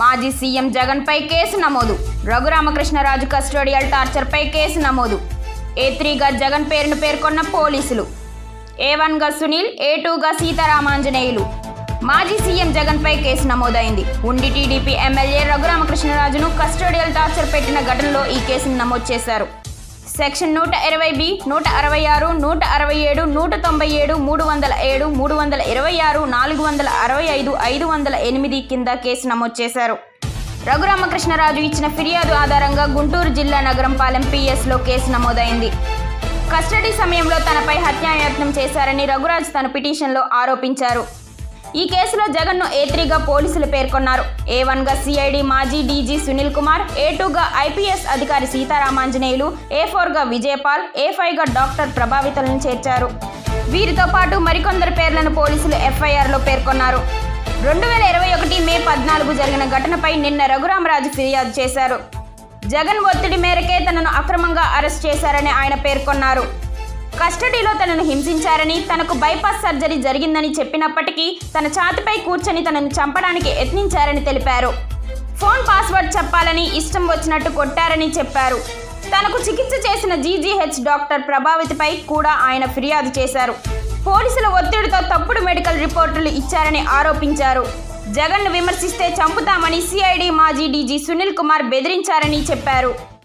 మాజీ సీఎం జగన్పై కేసు నమోదు. రఘురామకృష్ణరాజు కస్టోడియల్ టార్చర్పై కేసు నమోదు. ఏ త్రీగా జగన్ పేరును పేర్కొన్న పోలీసులు. ఏ వన్గా సునీల్ ఏ టూగా సీతారామాంజనేయులు. మాజీ సీఎం జగన్పై కేసు నమోదైంది. ఉండి టీడీపీ ఎమ్మెల్యే రఘురామకృష్ణరాజును కస్టోడియల్ టార్చర్ పెట్టిన ఘటనలో ఈ కేసును నమోదు చేశారు. సెక్షన్ నూట ఇరవై బి నూట అరవై ఆరు నూట అరవై ఏడు నూట తొంభై ఏడు మూడు వందల ఏడు మూడు వందల ఇరవై ఆరు నాలుగు వందల అరవై ఐదు ఐదు వందల ఎనిమిది కింద కేసు నమోదు చేశారు. రఘురామకృష్ణరాజు ఇచ్చిన ఫిర్యాదు ఆధారంగా గుంటూరు జిల్లా నగరంపాలెం పిఎస్లో కేసు నమోదైంది. కస్టడీ సమయంలో తనపై హత్యాయత్నం చేశారని రఘురాజ్ తన పిటిషన్లో ఆరోపించారు. ఈ కేసులో జగన్ను ఏ త్రీగా పోలీసులు పేర్కొన్నారు. ఏ వన్గా సిఐడి మాజీ డీజీ సునీల్ కుమార్ ఏ టూగా ఐపీఎస్ అధికారి సీతారామాంజనేయులు ఏ ఫోర్గా విజయపాల్ ఏ ఫైవ్గా డాక్టర్ ప్రభావితులను చేర్చారు. వీరితో పాటు మరికొందరు పేర్లను పోలీసులు ఎఫ్ఐఆర్లో పేర్కొన్నారు. రెండు వేల ఇరవై ఒకటి మే పద్నాలుగు జరిగిన ఘటనపై నిన్న రఘురామరాజు ఫిర్యాదు చేశారు. జగన్ ఒత్తిడి మేరకే తనను అక్రమంగా అరెస్ట్ చేశారని ఆయన పేర్కొన్నారు. కస్టడీలో తనను హింసించారని తనకు బైపాస్ సర్జరీ జరిగిందని చెప్పినప్పటికీ తన ఛాతిపై కూర్చొని తనను చంపడానికి యత్నించారని తెలిపారు. ఫోన్ పాస్వర్డ్ చెప్పాలని ఇష్టం వచ్చినట్టు కొట్టారని చెప్పారు. తనకు చికిత్స చేసిన జీజీహెచ్ డాక్టర్ ప్రభావితిపై కూడా ఆయన ఫిర్యాదు చేశారు. పోలీసుల ఒత్తిడితో తప్పుడు మెడికల్ రిపోర్టులు ఇచ్చారని ఆరోపించారు. జగన్ను విమర్శిస్తే చంపుతామని సిఐడి మాజీ డీజీ సునీల్ కుమార్ బెదిరించారని చెప్పారు.